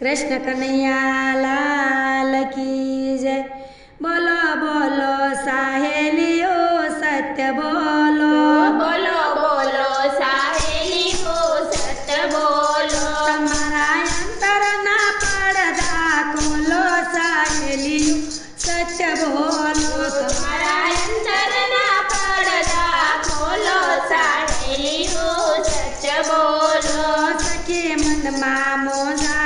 कृष्ण कन्हैया लाल की जय। बोलो बोलो साहेली साहेलियो सत्य बोलो। बोलो बोलो साहेलियो सत्य बोलो। समरायण तरना पड़दा कुलो साहेलियो सत्य बोलो। समरायण तरना पड़दा कुलो साहेलियो सत्य बोलो। सके मामो जा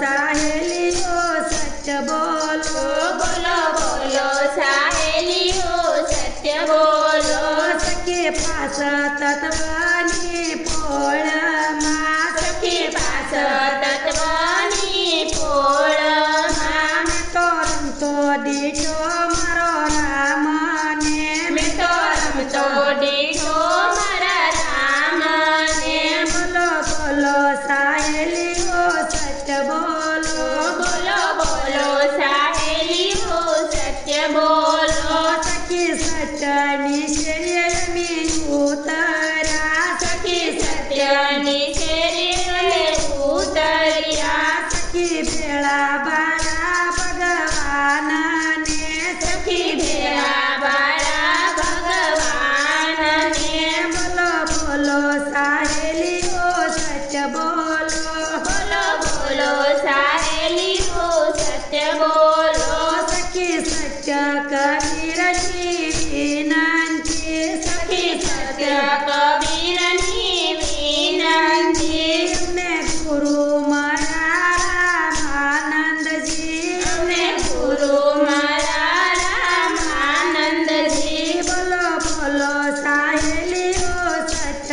साहेलियो सच बोलो। बोलो बोलो साहेलियो सत्य बोलो। सके पास तत्वानी पोळमा सके पास तत्वानी पोळमा मी। तो रमतो डीठो मारो रामने मी तो रमतो सत्य बोलो। बोलो बोलो साहेली हो सत्य बोलो। सखी सत्य निश्चर्य में उतरा। सखी सत्य निश्चर्य कबीर शिवे नांचे कबीर शिवे नांचे हमने गुरु मारा रामानंद जी हमने जी बोलो बोलो साहेलियो सच